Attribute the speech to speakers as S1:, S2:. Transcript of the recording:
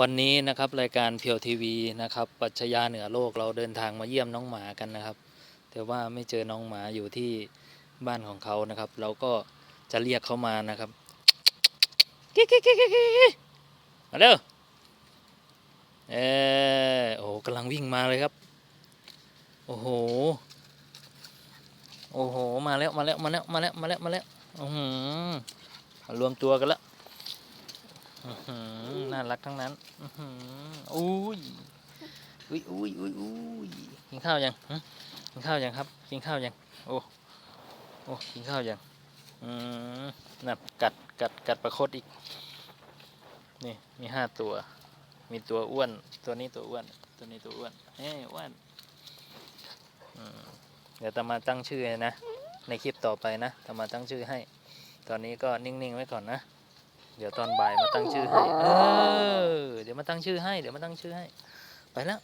S1: วันนี้นะครับรายการเพียวทีวีนะครับปัชญาเหนือโลกเราเดินทางมาเยี่ยมน้องหมากันนะครับ แต่ว่าไม่เจอน้องหมาอยู่ที่บ้านของเขานะครับ เราก็จะเรียกเขามานะครับกิ๊กกิ๊กกิ๊กกิ๊กมาเร็วเออโอ้โหกำลังวิ่งมาเลยครับ โอ้โหโอ้โหมาแล้วมาแล้วมาแล้วมาแล้วมาแล้วมาแล้วอือหือมรวมตัวกันแล้วอือ น่ารักทั้งนั้นอือ้ยอุ้ยอุ้ยอุ้ยอุ้ยกินข้าวยังกินข้าวยังครับ กินข้าวยัง โอ้ โอ้ กินข้าวยัง อืมนั่นกัด กัด กัดประคดอีก นี่ มีห้าตัว มีตัวอ้วน ตัวนี้ตัวอ้วน ตัวนี้ตัวอ้วน เฮ้ยอ้วนเดี๋ยวตามาตั้งชื่อนะ ในคลิปต่อไปนะตามาตั้งชื่อให้ ตอนนี้ก็นิ่งๆไว้ก่อนนะ เดี๋ยวตอนบ่ายมาตั้งชื่อให้ เออ เดี๋ยวมาตั้งชื่อให้ เดี๋ยวมาตั้งชื่อให้ ไปแล้ว